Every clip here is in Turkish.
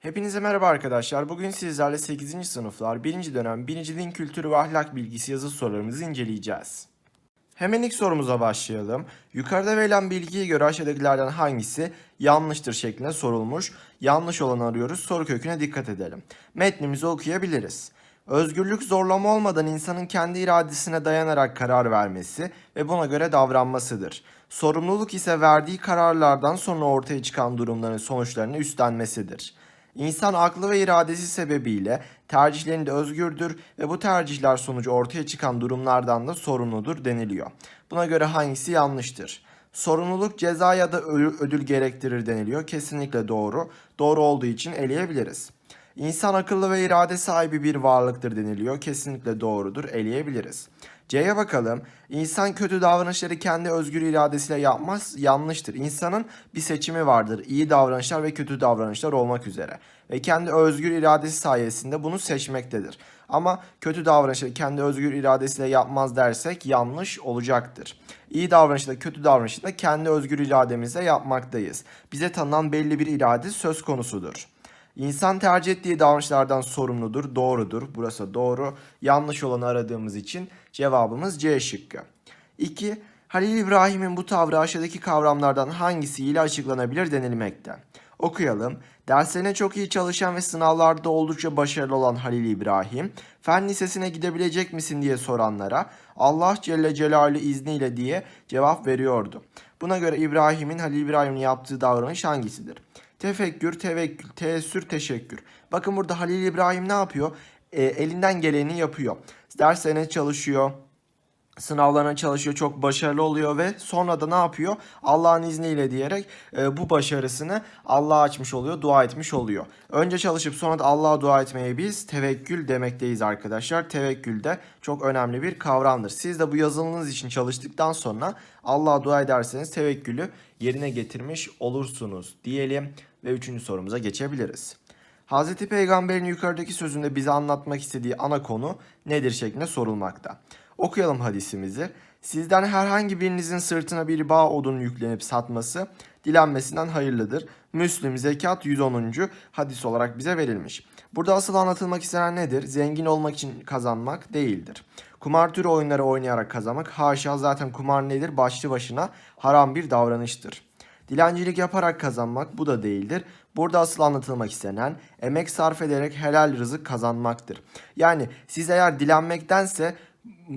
Hepinize merhaba arkadaşlar. Bugün sizlerle 8. sınıflar 1. dönem 1. Din Kültürü ve Ahlak Bilgisi yazı sorularımızı inceleyeceğiz. Hemen ilk sorumuza başlayalım. Yukarıda verilen bilgiye göre aşağıdakilerden hangisi yanlıştır şeklinde sorulmuş. Yanlış olanı arıyoruz. Soru köküne dikkat edelim. Metnimizi okuyabiliriz. Özgürlük zorlama olmadan insanın kendi iradesine dayanarak karar vermesi ve buna göre davranmasıdır. Sorumluluk ise verdiği kararlardan sonra ortaya çıkan durumların sonuçlarını üstlenmesidir. İnsan aklı ve iradesi sebebiyle tercihlerinde özgürdür ve bu tercihler sonucu ortaya çıkan durumlardan da sorumludur deniliyor. Buna göre hangisi yanlıştır? Sorumluluk ceza ya da ödül gerektirir deniliyor. Kesinlikle doğru. Doğru olduğu için eleyebiliriz. İnsan akıllı ve irade sahibi bir varlıktır deniliyor. Kesinlikle doğrudur. Eleyebiliriz. C'ye bakalım. İnsan kötü davranışları kendi özgür iradesiyle yapmaz. Yanlıştır. İnsanın bir seçimi vardır. İyi davranışlar ve kötü davranışlar olmak üzere. Ve kendi özgür iradesi sayesinde bunu seçmektedir. Ama kötü davranışları kendi özgür iradesiyle yapmaz dersek yanlış olacaktır. İyi davranışla kötü davranışı da kendi özgür irademizle yapmaktayız. Bize tanınan belli bir irade söz konusudur. İnsan tercih ettiği davranışlardan sorumludur, doğrudur. Burası doğru. Yanlış olanı aradığımız için cevabımız C şıkkı. 2. Halil İbrahim'in bu tavrı aşağıdaki kavramlardan hangisiyle açıklanabilir denilmekte. Okuyalım. Derslerine çok iyi çalışan ve sınavlarda oldukça başarılı olan Halil İbrahim, fen lisesine gidebilecek misin diye soranlara Allah Celle Celaluhu izniyle diye cevap veriyordu. Buna göre İbrahim'in Halil İbrahim'in yaptığı davranış hangisidir? Tefekkür, tevekkül, teessür, teşekkür. Bakın burada Halil İbrahim ne yapıyor? E, elinden geleni yapıyor. Derslerine çalışıyor, sınavlarına çalışıyor, çok başarılı oluyor ve sonra da ne yapıyor? Allah'ın izniyle diyerek e, bu başarısını Allah'a açmış oluyor, dua etmiş oluyor. Önce çalışıp sonra da Allah'a dua etmeye biz tevekkül demekteyiz arkadaşlar. Tevekkül de çok önemli bir kavramdır. Siz de bu yazılınız için çalıştıktan sonra Allah'a dua ederseniz tevekkülü yerine getirmiş olursunuz diyelim ve üçüncü sorumuza geçebiliriz. Hazreti Peygamber'in yukarıdaki sözünde bize anlatmak istediği ana konu nedir şeklinde sorulmakta. Okuyalım hadisimizi. Sizden herhangi birinizin sırtına bir bağ odun yüklenip satması dilenmesinden hayırlıdır. Müslüm Zekat 110. hadis olarak bize verilmiş. Burada asıl anlatılmak istenen nedir? Zengin olmak için kazanmak değildir. Kumar türü oyunları oynayarak kazanmak haşa zaten kumar nedir? Başlı başına haram bir davranıştır. Dilencilik yaparak kazanmak bu da değildir. Burada asıl anlatılmak istenen emek sarf ederek helal rızık kazanmaktır. Yani siz eğer dilenmektense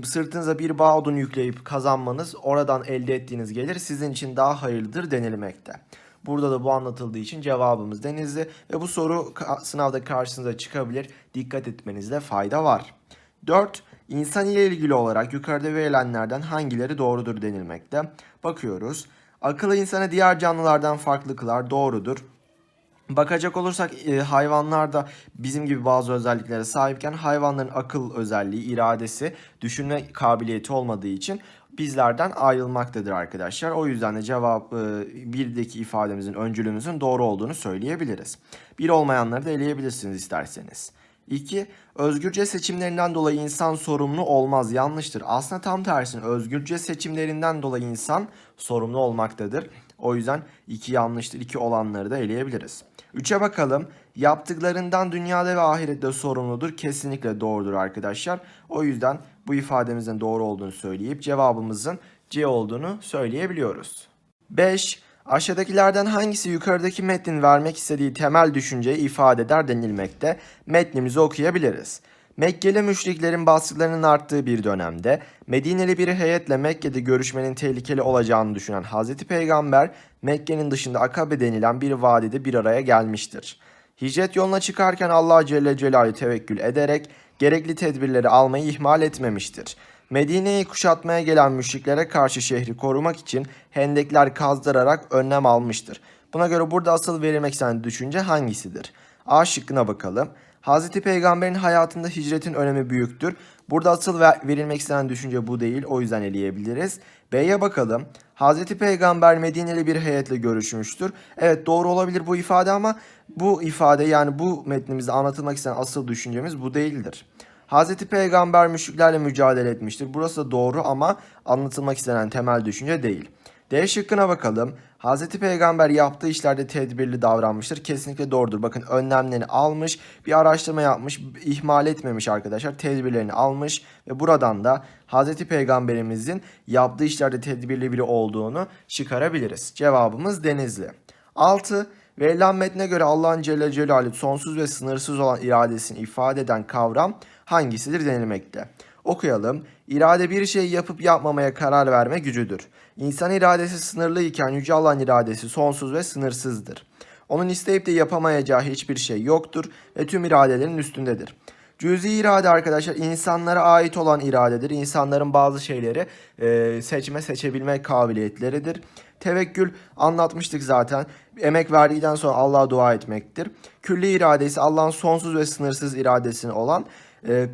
sırtınıza bir bağ odun yükleyip kazanmanız oradan elde ettiğiniz gelir sizin için daha hayırlıdır denilmekte. Burada da bu anlatıldığı için cevabımız denizli ve bu soru sınavda karşınıza çıkabilir. Dikkat etmenizde fayda var. 4. İnsan ile ilgili olarak yukarıda verilenlerden hangileri doğrudur denilmekte. Bakıyoruz. Akıllı insanı diğer canlılardan farklı kılar doğrudur. Bakacak olursak e, hayvanlar da bizim gibi bazı özelliklere sahipken hayvanların akıl özelliği, iradesi, düşünme kabiliyeti olmadığı için bizlerden ayrılmaktadır arkadaşlar. O yüzden de cevap e, birdeki ifademizin öncülümüzün doğru olduğunu söyleyebiliriz. Bir olmayanları da eleyebilirsiniz isterseniz. 2. Özgürce seçimlerinden dolayı insan sorumlu olmaz. Yanlıştır. Aslında tam tersine özgürce seçimlerinden dolayı insan sorumlu olmaktadır. O yüzden 2 yanlıştır. 2 olanları da eleyebiliriz. 3'e bakalım. Yaptıklarından dünyada ve ahirette sorumludur. Kesinlikle doğrudur arkadaşlar. O yüzden bu ifademizin doğru olduğunu söyleyip cevabımızın C olduğunu söyleyebiliyoruz. 5. Aşağıdakilerden hangisi yukarıdaki metnin vermek istediği temel düşünceyi ifade eder denilmekte. Metnimizi okuyabiliriz. Mekkeli müşriklerin baskılarının arttığı bir dönemde Medineli bir heyetle Mekke'de görüşmenin tehlikeli olacağını düşünen Hazreti Peygamber Mekke'nin dışında Akabe denilen bir vadide bir araya gelmiştir. Hicret yoluna çıkarken Allah Celle Celaluhu tevekkül ederek gerekli tedbirleri almayı ihmal etmemiştir. Medine'yi kuşatmaya gelen müşriklere karşı şehri korumak için hendekler kazdırarak önlem almıştır. Buna göre burada asıl verilmek istenen düşünce hangisidir? A şıkkına bakalım. Hazreti Peygamber'in hayatında hicretin önemi büyüktür. Burada asıl ver- verilmek istenen düşünce bu değil. O yüzden eleyebiliriz. B'ye bakalım. Hazreti Peygamber Medineli bir heyetle görüşmüştür. Evet doğru olabilir bu ifade ama bu ifade yani bu metnimizde anlatılmak istenen asıl düşüncemiz bu değildir. Hazreti Peygamber müşriklerle mücadele etmiştir. Burası da doğru ama anlatılmak istenen temel düşünce değil. D şıkkına bakalım. Hz. Peygamber yaptığı işlerde tedbirli davranmıştır. Kesinlikle doğrudur. Bakın önlemlerini almış, bir araştırma yapmış, ihmal etmemiş arkadaşlar. Tedbirlerini almış ve buradan da Hz. Peygamberimizin yaptığı işlerde tedbirli biri olduğunu çıkarabiliriz. Cevabımız Denizli. 6. Verilen metne göre Allah'ın Celle Celaluhu sonsuz ve sınırsız olan iradesini ifade eden kavram hangisidir denilmekte. Okuyalım. İrade bir şeyi yapıp yapmamaya karar verme gücüdür. İnsan iradesi sınırlı iken Yüce Allah'ın iradesi sonsuz ve sınırsızdır. Onun isteyip de yapamayacağı hiçbir şey yoktur ve tüm iradelerin üstündedir. Cüzi irade arkadaşlar insanlara ait olan iradedir. İnsanların bazı şeyleri e, seçme seçebilme kabiliyetleridir. Tevekkül anlatmıştık zaten. Emek verdikten sonra Allah'a dua etmektir. Külli irade ise Allah'ın sonsuz ve sınırsız iradesini olan e,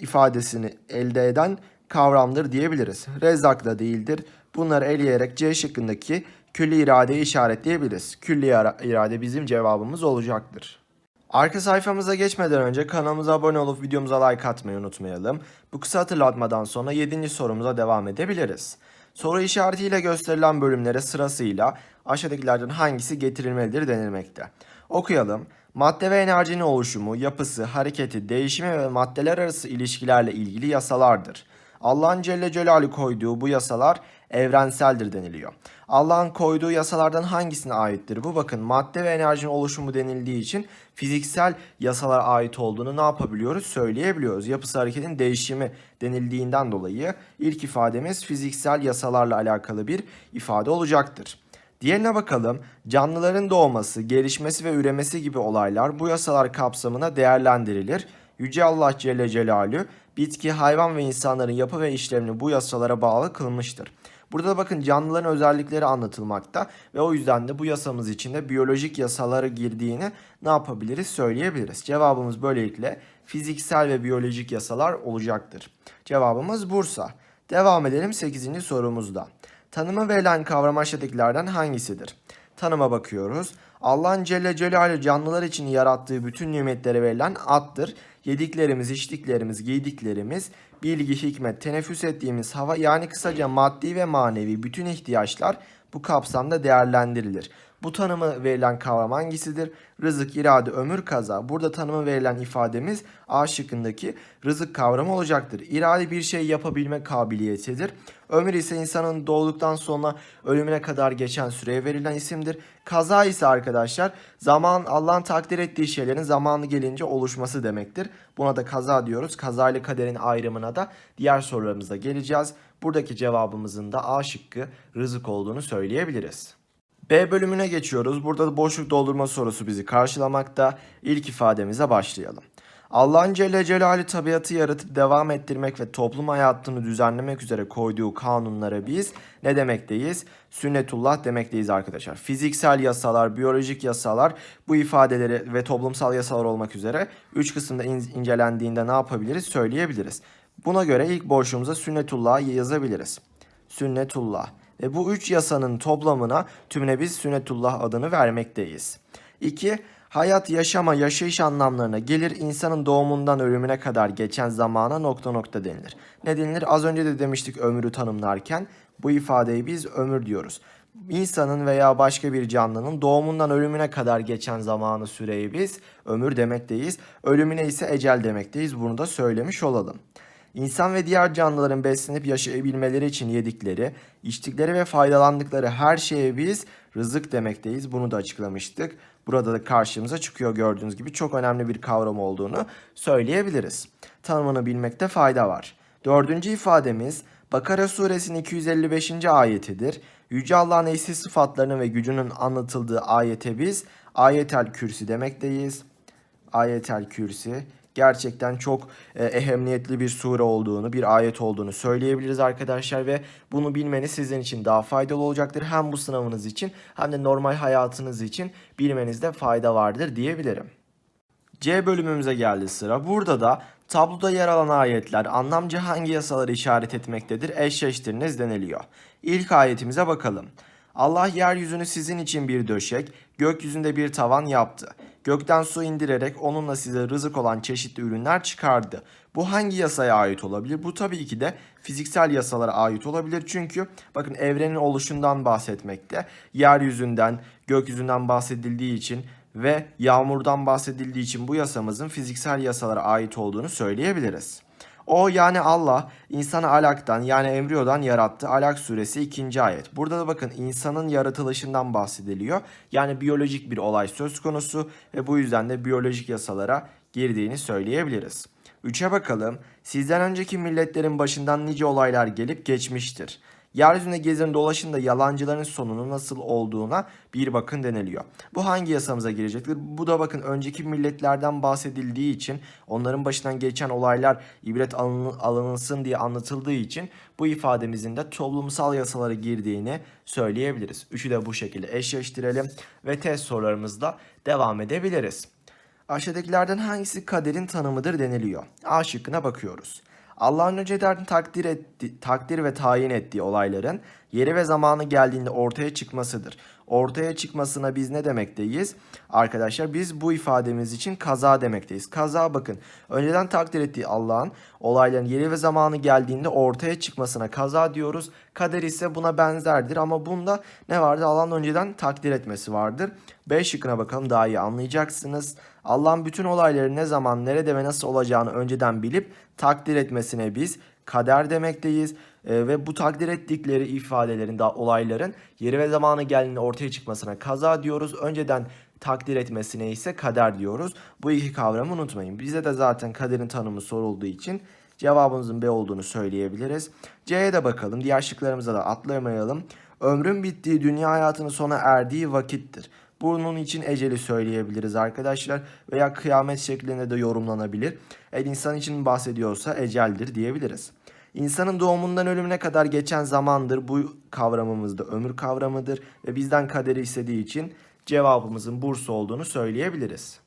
ifadesini elde eden kavramdır diyebiliriz. Rezzak da değildir. Bunları eleyerek C şıkkındaki külli iradeyi işaretleyebiliriz. Külli irade bizim cevabımız olacaktır. Arka sayfamıza geçmeden önce kanalımıza abone olup videomuza like atmayı unutmayalım. Bu kısa hatırlatmadan sonra 7. sorumuza devam edebiliriz. Soru işaretiyle gösterilen bölümlere sırasıyla aşağıdakilerden hangisi getirilmelidir denilmekte. Okuyalım. Madde ve enerjinin oluşumu, yapısı, hareketi, değişimi ve maddeler arası ilişkilerle ilgili yasalardır. Allah'ın Celle Celaluhu koyduğu bu yasalar evrenseldir deniliyor. Allah'ın koyduğu yasalardan hangisine aittir? Bu bakın madde ve enerjinin oluşumu denildiği için fiziksel yasalara ait olduğunu ne yapabiliyoruz? Söyleyebiliyoruz. Yapısı hareketin değişimi denildiğinden dolayı ilk ifademiz fiziksel yasalarla alakalı bir ifade olacaktır. Diğerine bakalım. Canlıların doğması, gelişmesi ve üremesi gibi olaylar bu yasalar kapsamına değerlendirilir. Yüce Allah Celle Celaluhu bitki, hayvan ve insanların yapı ve işlevini bu yasalara bağlı kılmıştır. Burada da bakın canlıların özellikleri anlatılmakta ve o yüzden de bu yasamız içinde biyolojik yasaları girdiğini ne yapabiliriz söyleyebiliriz. Cevabımız böylelikle fiziksel ve biyolojik yasalar olacaktır. Cevabımız Bursa. Devam edelim 8. sorumuzda. Tanıma verilen kavram aşağıdakilerden hangisidir? Tanıma bakıyoruz. Allah'ın Celle Celaluhu canlılar için yarattığı bütün nimetlere verilen addır. Yediklerimiz, içtiklerimiz, giydiklerimiz, bilgi, hikmet, teneffüs ettiğimiz hava yani kısaca maddi ve manevi bütün ihtiyaçlar bu kapsamda değerlendirilir. Bu tanımı verilen kavram hangisidir? Rızık, irade, ömür, kaza. Burada tanımı verilen ifademiz A şıkkındaki rızık kavramı olacaktır. İrade bir şey yapabilme kabiliyetidir. Ömür ise insanın doğduktan sonra ölümüne kadar geçen süreye verilen isimdir. Kaza ise arkadaşlar zaman Allah'ın takdir ettiği şeylerin zamanı gelince oluşması demektir. Buna da kaza diyoruz. Kaza ile kaderin ayrımına da diğer sorularımızda geleceğiz. Buradaki cevabımızın da A şıkkı rızık olduğunu söyleyebiliriz. B bölümüne geçiyoruz. Burada da boşluk doldurma sorusu bizi karşılamakta. İlk ifademize başlayalım. Allah'ın Celle Celaluhu tabiatı yaratıp devam ettirmek ve toplum hayatını düzenlemek üzere koyduğu kanunlara biz ne demekteyiz? Sünnetullah demekteyiz arkadaşlar. Fiziksel yasalar, biyolojik yasalar bu ifadeleri ve toplumsal yasalar olmak üzere 3 kısımda in- incelendiğinde ne yapabiliriz? Söyleyebiliriz. Buna göre ilk boşluğumuza sünnetullah'ı yazabiliriz. Sünnetullah. Ve bu üç yasanın toplamına tümüne biz sünnetullah adını vermekteyiz. 2. Hayat, yaşama, yaşayış anlamlarına gelir. insanın doğumundan ölümüne kadar geçen zamana nokta nokta denilir. Ne denilir? Az önce de demiştik ömrü tanımlarken bu ifadeyi biz ömür diyoruz. İnsanın veya başka bir canlının doğumundan ölümüne kadar geçen zamanı süreyi biz ömür demekteyiz. Ölümüne ise ecel demekteyiz. Bunu da söylemiş olalım. İnsan ve diğer canlıların beslenip yaşayabilmeleri için yedikleri, içtikleri ve faydalandıkları her şeye biz rızık demekteyiz. Bunu da açıklamıştık. Burada da karşımıza çıkıyor gördüğünüz gibi çok önemli bir kavram olduğunu söyleyebiliriz. Tanımını bilmekte fayda var. Dördüncü ifademiz Bakara suresinin 255. ayetidir. Yüce Allah'ın eşsiz sıfatlarının ve gücünün anlatıldığı ayete biz ayetel kürsi demekteyiz. Ayetel Kürsi gerçekten çok e, ehemmiyetli bir sure olduğunu, bir ayet olduğunu söyleyebiliriz arkadaşlar ve bunu bilmeniz sizin için daha faydalı olacaktır. Hem bu sınavınız için hem de normal hayatınız için bilmenizde fayda vardır diyebilirim. C bölümümüze geldi sıra. Burada da tabloda yer alan ayetler anlamca hangi yasaları işaret etmektedir eşleştiriniz deniliyor. İlk ayetimize bakalım. Allah yeryüzünü sizin için bir döşek, gökyüzünde bir tavan yaptı. Gökten su indirerek onunla size rızık olan çeşitli ürünler çıkardı. Bu hangi yasaya ait olabilir? Bu tabii ki de fiziksel yasalara ait olabilir. Çünkü bakın evrenin oluşundan bahsetmekte. Yeryüzünden, gökyüzünden bahsedildiği için ve yağmurdan bahsedildiği için bu yasamızın fiziksel yasalara ait olduğunu söyleyebiliriz. O yani Allah insanı alaktan yani embriyodan yarattı. Alak suresi 2. ayet. Burada da bakın insanın yaratılışından bahsediliyor. Yani biyolojik bir olay söz konusu ve bu yüzden de biyolojik yasalara girdiğini söyleyebiliriz. 3'e bakalım. Sizden önceki milletlerin başından nice olaylar gelip geçmiştir. Yeryüzünde gezin dolaşın da yalancıların sonunun nasıl olduğuna bir bakın deniliyor. Bu hangi yasamıza girecektir? Bu da bakın önceki milletlerden bahsedildiği için onların başından geçen olaylar ibret alın, alınılsın diye anlatıldığı için bu ifademizin de toplumsal yasalara girdiğini söyleyebiliriz. Üçü de bu şekilde eşleştirelim ve test sorularımızla devam edebiliriz. Aşağıdakilerden hangisi kaderin tanımıdır deniliyor. A şıkkına bakıyoruz. Allah'ın önceden takdir, etti, takdir ve tayin ettiği olayların yeri ve zamanı geldiğinde ortaya çıkmasıdır. Ortaya çıkmasına biz ne demekteyiz? Arkadaşlar biz bu ifademiz için kaza demekteyiz. Kaza bakın önceden takdir ettiği Allah'ın olayların yeri ve zamanı geldiğinde ortaya çıkmasına kaza diyoruz. Kader ise buna benzerdir ama bunda ne vardı? Allah'ın önceden takdir etmesi vardır. B şıkkına bakalım daha iyi anlayacaksınız. Allah'ın bütün olayları ne zaman, nerede ve nasıl olacağını önceden bilip takdir etmesine biz kader demekteyiz. E, ve bu takdir ettikleri ifadelerin, da olayların yeri ve zamanı geldiğinde ortaya çıkmasına kaza diyoruz. Önceden takdir etmesine ise kader diyoruz. Bu iki kavramı unutmayın. Bize de zaten kaderin tanımı sorulduğu için cevabımızın B olduğunu söyleyebiliriz. C'ye de bakalım. Diğer şıklarımıza da atlamayalım. Ömrün bittiği, dünya hayatının sona erdiği vakittir. Bunun için eceli söyleyebiliriz arkadaşlar veya kıyamet şeklinde de yorumlanabilir. Eğer insan için bahsediyorsa eceldir diyebiliriz. İnsanın doğumundan ölümüne kadar geçen zamandır bu kavramımız da ömür kavramıdır ve bizden kaderi istediği için cevabımızın Bursa olduğunu söyleyebiliriz.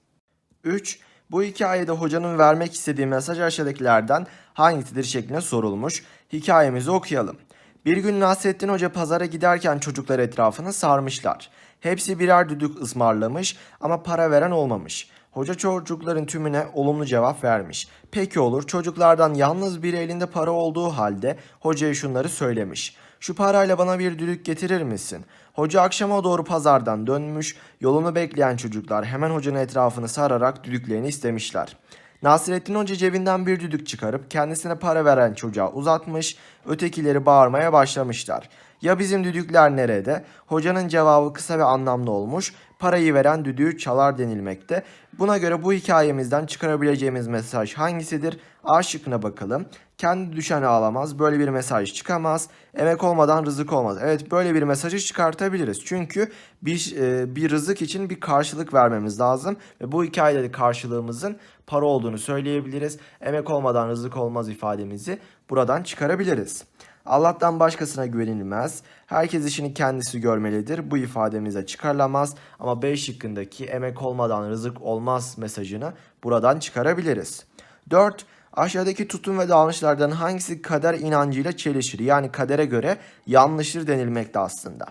3. Bu hikayede hocanın vermek istediği mesaj aşağıdakilerden hangisidir şeklinde sorulmuş. Hikayemizi okuyalım. Bir gün Nasrettin Hoca pazara giderken çocuklar etrafını sarmışlar. Hepsi birer düdük ısmarlamış ama para veren olmamış. Hoca çocukların tümüne olumlu cevap vermiş. Peki olur çocuklardan yalnız bir elinde para olduğu halde hocaya şunları söylemiş. Şu parayla bana bir düdük getirir misin? Hoca akşama doğru pazardan dönmüş. Yolunu bekleyen çocuklar hemen hocanın etrafını sararak düdüklerini istemişler. Nasrettin Hoca cebinden bir düdük çıkarıp kendisine para veren çocuğa uzatmış, ötekileri bağırmaya başlamışlar. Ya bizim düdükler nerede? Hocanın cevabı kısa ve anlamlı olmuş. Parayı veren düdüğü çalar denilmekte. Buna göre bu hikayemizden çıkarabileceğimiz mesaj hangisidir? A şıkkına bakalım. Kendi düşen ağlamaz. Böyle bir mesaj çıkamaz. Emek olmadan rızık olmaz. Evet böyle bir mesajı çıkartabiliriz. Çünkü bir, e, bir rızık için bir karşılık vermemiz lazım. Ve bu hikayede de karşılığımızın para olduğunu söyleyebiliriz. Emek olmadan rızık olmaz ifademizi buradan çıkarabiliriz. Allah'tan başkasına güvenilmez. Herkes işini kendisi görmelidir. Bu ifademize çıkarılamaz. Ama B şıkkındaki emek olmadan rızık olmaz mesajını buradan çıkarabiliriz. 4. Aşağıdaki tutum ve davranışlardan hangisi kader inancıyla çelişir? Yani kadere göre yanlıştır denilmekte aslında.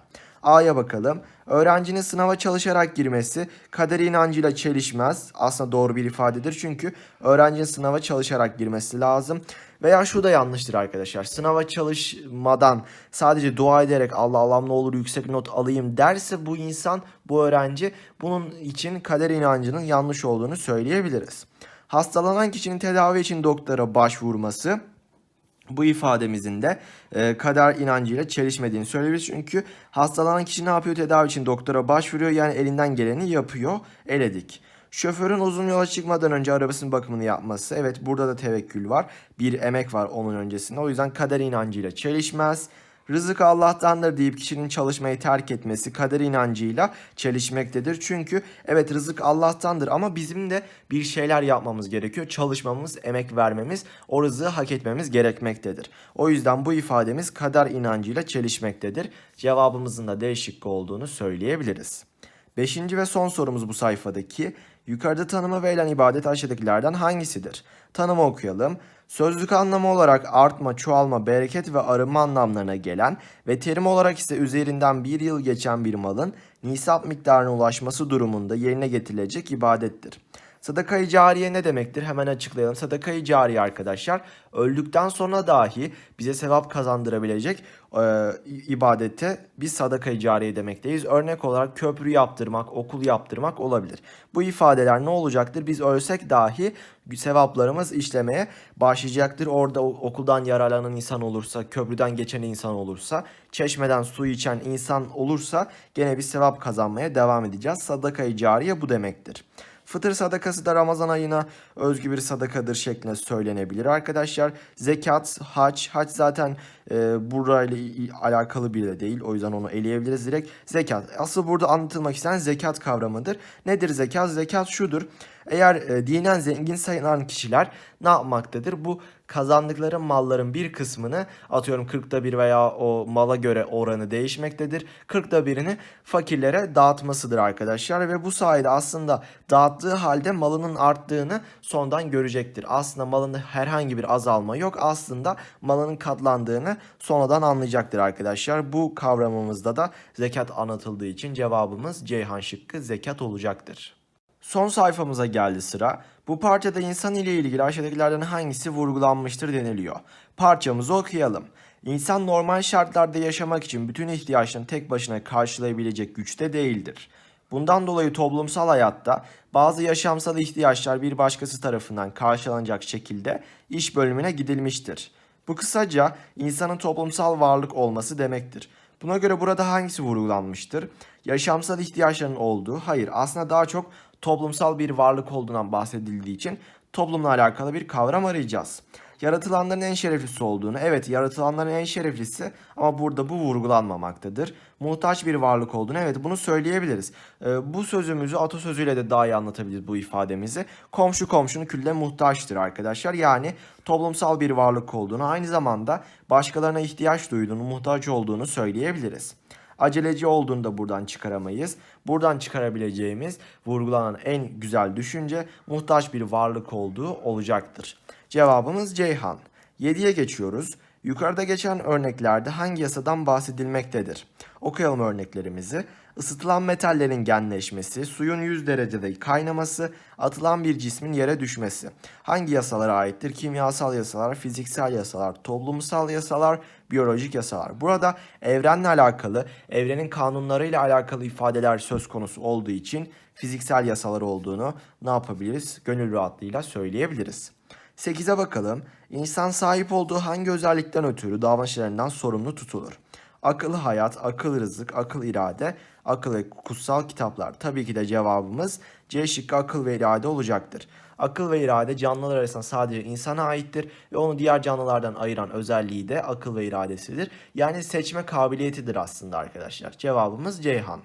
A'ya bakalım. Öğrencinin sınava çalışarak girmesi kader inancıyla çelişmez. Aslında doğru bir ifadedir çünkü öğrencinin sınava çalışarak girmesi lazım. Veya şu da yanlıştır arkadaşlar. Sınava çalışmadan sadece dua ederek Allah Allah'ım ne olur yüksek not alayım derse bu insan, bu öğrenci bunun için kader inancının yanlış olduğunu söyleyebiliriz. Hastalanan kişinin tedavi için doktora başvurması bu ifademizin de e, kader inancıyla çelişmediğini söyleyebiliriz. Çünkü hastalanan kişi ne yapıyor? Tedavi için doktora başvuruyor. Yani elinden geleni yapıyor. Eledik. Şoförün uzun yola çıkmadan önce arabasının bakımını yapması. Evet burada da tevekkül var. Bir emek var onun öncesinde. O yüzden kader inancıyla çelişmez. Rızık Allah'tandır deyip kişinin çalışmayı terk etmesi kader inancıyla çelişmektedir. Çünkü evet rızık Allah'tandır ama bizim de bir şeyler yapmamız gerekiyor. Çalışmamız, emek vermemiz, o rızığı hak etmemiz gerekmektedir. O yüzden bu ifademiz kader inancıyla çelişmektedir. Cevabımızın da D şıkkı olduğunu söyleyebiliriz. Beşinci ve son sorumuz bu sayfadaki. Yukarıda tanımı verilen ibadet aşağıdakilerden hangisidir? Tanımı okuyalım. Sözlük anlamı olarak artma, çoğalma, bereket ve arınma anlamlarına gelen ve terim olarak ise üzerinden bir yıl geçen bir malın nisap miktarına ulaşması durumunda yerine getirilecek ibadettir. Sadakayı cariye ne demektir? Hemen açıklayalım. Sadakayı cariye arkadaşlar öldükten sonra dahi bize sevap kazandırabilecek e, ibadete biz sadakayı cariye demekteyiz. Örnek olarak köprü yaptırmak, okul yaptırmak olabilir. Bu ifadeler ne olacaktır? Biz ölsek dahi sevaplarımız işlemeye başlayacaktır. Orada okuldan yararlanan insan olursa, köprüden geçen insan olursa, çeşmeden su içen insan olursa gene bir sevap kazanmaya devam edeceğiz. Sadakayı cariye bu demektir. Fıtır sadakası da Ramazan ayına özgü bir sadakadır şeklinde söylenebilir arkadaşlar. Zekat, hac, hac zaten e, burayla alakalı bile değil. O yüzden onu eleyebiliriz direkt. Zekat. Asıl burada anlatılmak istenen zekat kavramıdır. Nedir zekat? Zekat şudur. Eğer e, dinen zengin sayılan kişiler ne yapmaktadır? Bu kazandıkları malların bir kısmını atıyorum 40'ta bir veya o mala göre oranı değişmektedir. 40'ta birini fakirlere dağıtmasıdır arkadaşlar ve bu sayede aslında dağıttığı halde malının arttığını sondan görecektir. Aslında malında herhangi bir azalma yok. Aslında malının katlandığını sonradan anlayacaktır arkadaşlar. Bu kavramımızda da zekat anlatıldığı için cevabımız Ceyhan şıkkı zekat olacaktır. Son sayfamıza geldi sıra. Bu parçada insan ile ilgili aşağıdakilerden hangisi vurgulanmıştır deniliyor. Parçamızı okuyalım. İnsan normal şartlarda yaşamak için bütün ihtiyaçlarını tek başına karşılayabilecek güçte değildir. Bundan dolayı toplumsal hayatta bazı yaşamsal ihtiyaçlar bir başkası tarafından karşılanacak şekilde iş bölümüne gidilmiştir. Bu kısaca insanın toplumsal varlık olması demektir. Buna göre burada hangisi vurgulanmıştır? Yaşamsal ihtiyaçların olduğu, hayır aslında daha çok toplumsal bir varlık olduğundan bahsedildiği için toplumla alakalı bir kavram arayacağız. Yaratılanların en şereflisi olduğunu, evet yaratılanların en şereflisi ama burada bu vurgulanmamaktadır. Muhtaç bir varlık olduğunu, evet bunu söyleyebiliriz. Ee, bu sözümüzü atasözüyle de daha iyi anlatabiliriz bu ifademizi. Komşu komşunun külle muhtaçtır arkadaşlar. Yani toplumsal bir varlık olduğunu, aynı zamanda başkalarına ihtiyaç duyduğunu, muhtaç olduğunu söyleyebiliriz. Aceleci olduğunu da buradan çıkaramayız. Buradan çıkarabileceğimiz vurgulanan en güzel düşünce muhtaç bir varlık olduğu olacaktır. Cevabımız Ceyhan. 7'ye geçiyoruz. Yukarıda geçen örneklerde hangi yasadan bahsedilmektedir? Okuyalım örneklerimizi. Isıtılan metallerin genleşmesi, suyun 100 derecede kaynaması, atılan bir cismin yere düşmesi. Hangi yasalara aittir? Kimyasal yasalar, fiziksel yasalar, toplumsal yasalar, biyolojik yasalar. Burada evrenle alakalı, evrenin kanunlarıyla alakalı ifadeler söz konusu olduğu için fiziksel yasalar olduğunu ne yapabiliriz? Gönül rahatlığıyla söyleyebiliriz. 8'e bakalım. İnsan sahip olduğu hangi özellikten ötürü davranışlarından sorumlu tutulur? Akıl hayat, akıl rızık, akıl irade, akıl ve kutsal kitaplar. Tabii ki de cevabımız C şıkkı akıl ve irade olacaktır. Akıl ve irade canlılar arasında sadece insana aittir ve onu diğer canlılardan ayıran özelliği de akıl ve iradesidir. Yani seçme kabiliyetidir aslında arkadaşlar. Cevabımız Ceyhan.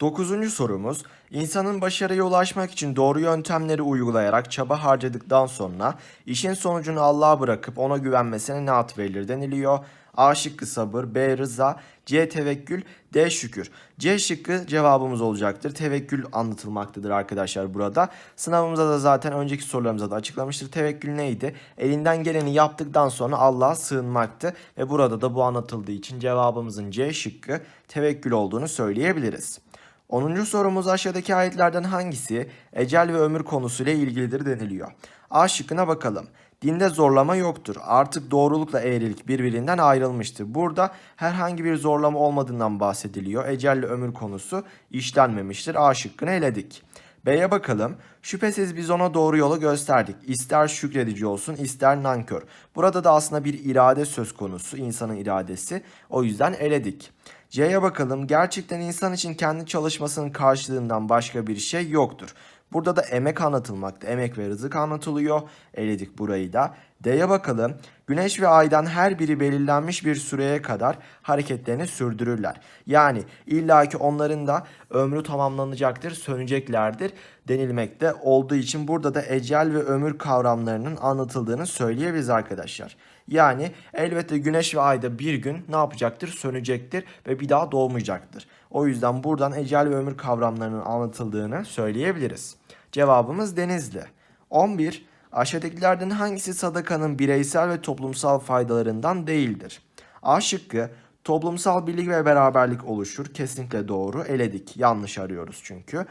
Dokuzuncu sorumuz, insanın başarıya ulaşmak için doğru yöntemleri uygulayarak çaba harcadıktan sonra işin sonucunu Allah'a bırakıp ona güvenmesine ne ad verilir deniliyor. A şıkkı sabır, B rıza, C tevekkül, D şükür. C şıkkı cevabımız olacaktır. Tevekkül anlatılmaktadır arkadaşlar burada. Sınavımızda da zaten önceki sorularımızda da açıklamıştır. Tevekkül neydi? Elinden geleni yaptıktan sonra Allah'a sığınmaktı. Ve burada da bu anlatıldığı için cevabımızın C şıkkı tevekkül olduğunu söyleyebiliriz. 10. sorumuz aşağıdaki ayetlerden hangisi ecel ve ömür konusuyla ilgilidir deniliyor. A şıkkına bakalım. Dinde zorlama yoktur. Artık doğrulukla eğrilik birbirinden ayrılmıştır. Burada herhangi bir zorlama olmadığından bahsediliyor. Ecelle ömür konusu işlenmemiştir. A şıkkını eledik. B'ye bakalım. Şüphesiz biz ona doğru yolu gösterdik. İster şükredici olsun ister nankör. Burada da aslında bir irade söz konusu. insanın iradesi. O yüzden eledik. C'ye bakalım. Gerçekten insan için kendi çalışmasının karşılığından başka bir şey yoktur. Burada da emek anlatılmakta. Emek ve rızık anlatılıyor. Eledik burayı da. D'ye bakalım. Güneş ve aydan her biri belirlenmiş bir süreye kadar hareketlerini sürdürürler. Yani illaki onların da ömrü tamamlanacaktır, söneceklerdir denilmekte olduğu için burada da ecel ve ömür kavramlarının anlatıldığını söyleyebiliriz arkadaşlar. Yani elbette güneş ve ay da bir gün ne yapacaktır? Sönecektir ve bir daha doğmayacaktır. O yüzden buradan ecel ve ömür kavramlarının anlatıldığını söyleyebiliriz. Cevabımız Denizli. 11. Aşağıdakilerden hangisi sadakanın bireysel ve toplumsal faydalarından değildir? A şıkkı toplumsal birlik ve beraberlik oluşur. Kesinlikle doğru. Eledik. Yanlış arıyoruz çünkü.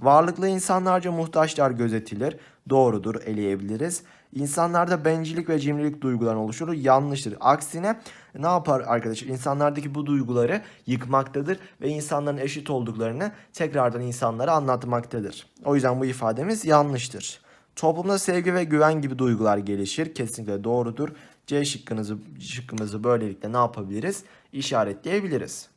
Varlıklı insanlarca muhtaçlar gözetilir. Doğrudur. Eleyebiliriz. İnsanlarda bencillik ve cimrilik duyguları oluşur. Yanlıştır. Aksine ne yapar arkadaşlar? İnsanlardaki bu duyguları yıkmaktadır ve insanların eşit olduklarını tekrardan insanlara anlatmaktadır. O yüzden bu ifademiz yanlıştır. Toplumda sevgi ve güven gibi duygular gelişir. Kesinlikle doğrudur. C şıkkınızı, şıkkımızı böylelikle ne yapabiliriz? İşaretleyebiliriz.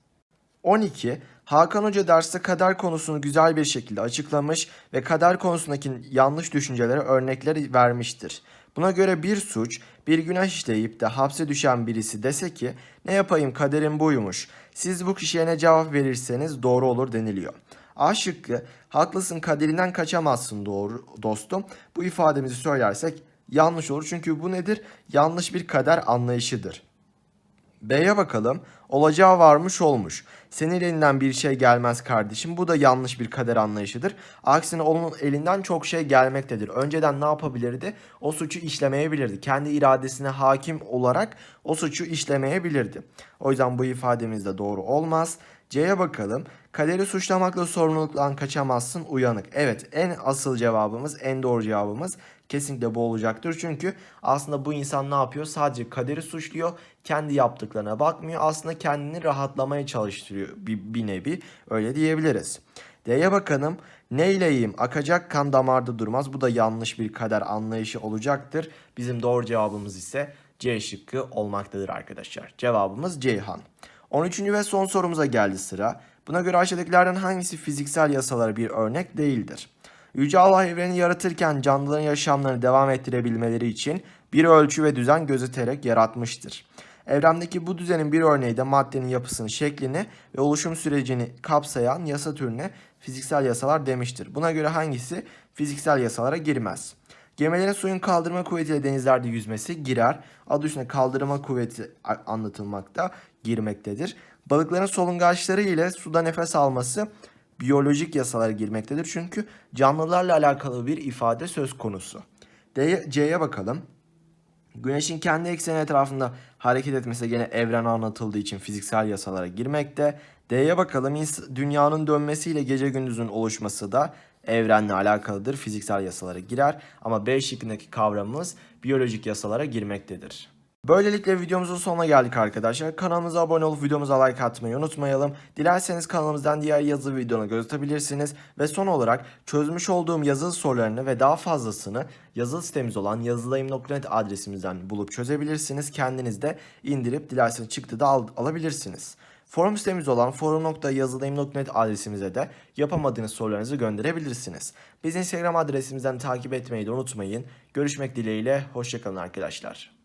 12. Hakan Hoca derste kader konusunu güzel bir şekilde açıklamış ve kader konusundaki yanlış düşüncelere örnekler vermiştir. Buna göre bir suç, bir günah işleyip de hapse düşen birisi dese ki ne yapayım kaderim buymuş. Siz bu kişiye ne cevap verirseniz doğru olur deniliyor. A şıkkı haklısın kaderinden kaçamazsın doğru dostum. Bu ifademizi söylersek yanlış olur çünkü bu nedir? Yanlış bir kader anlayışıdır. B'ye bakalım. Olacağı varmış olmuş. Senin elinden bir şey gelmez kardeşim. Bu da yanlış bir kader anlayışıdır. Aksine onun elinden çok şey gelmektedir. Önceden ne yapabilirdi? O suçu işlemeyebilirdi. Kendi iradesine hakim olarak o suçu işlemeyebilirdi. O yüzden bu ifademiz de doğru olmaz. C'ye bakalım. Kaderi suçlamakla sorumluluktan kaçamazsın uyanık. Evet en asıl cevabımız en doğru cevabımız kesinlikle bu olacaktır. Çünkü aslında bu insan ne yapıyor? Sadece kaderi suçluyor. Kendi yaptıklarına bakmıyor. Aslında kendini rahatlamaya çalıştırıyor bir, bir nevi. Öyle diyebiliriz. D'ye bakalım. Neyleyim? Akacak kan damarda durmaz. Bu da yanlış bir kader anlayışı olacaktır. Bizim doğru cevabımız ise C şıkkı olmaktadır arkadaşlar. Cevabımız Ceyhan. 13. ve son sorumuza geldi sıra. Buna göre aşağıdakilerden hangisi fiziksel yasalara bir örnek değildir? Yüce Allah evreni yaratırken canlıların yaşamlarını devam ettirebilmeleri için bir ölçü ve düzen gözeterek yaratmıştır. Evrendeki bu düzenin bir örneği de maddenin yapısını, şeklini ve oluşum sürecini kapsayan yasa türüne fiziksel yasalar demiştir. Buna göre hangisi fiziksel yasalara girmez? Gemilerin suyun kaldırma kuvvetiyle denizlerde yüzmesi girer. Adı üstünde kaldırma kuvveti anlatılmakta, girmektedir. Balıkların solungaçları ile suda nefes alması biyolojik yasalara girmektedir. Çünkü canlılarla alakalı bir ifade söz konusu. C'ye bakalım. Güneşin kendi ekseni etrafında hareket etmesi gene evren anlatıldığı için fiziksel yasalara girmekte. D'ye bakalım. Dünyanın dönmesiyle gece gündüzün oluşması da evrenle alakalıdır. Fiziksel yasalara girer. Ama B şıkkındaki kavramımız biyolojik yasalara girmektedir. Böylelikle videomuzun sonuna geldik arkadaşlar. Kanalımıza abone olup videomuza like atmayı unutmayalım. Dilerseniz kanalımızdan diğer yazılı videoları göz atabilirsiniz. Ve son olarak çözmüş olduğum yazılı sorularını ve daha fazlasını yazılı sitemiz olan yazılayım.net adresimizden bulup çözebilirsiniz. Kendiniz de indirip dilerseniz çıktı da al- alabilirsiniz. Forum sitemiz olan forum.yazılayım.net adresimize de yapamadığınız sorularınızı gönderebilirsiniz. Biz Instagram adresimizden takip etmeyi de unutmayın. Görüşmek dileğiyle, hoşçakalın arkadaşlar.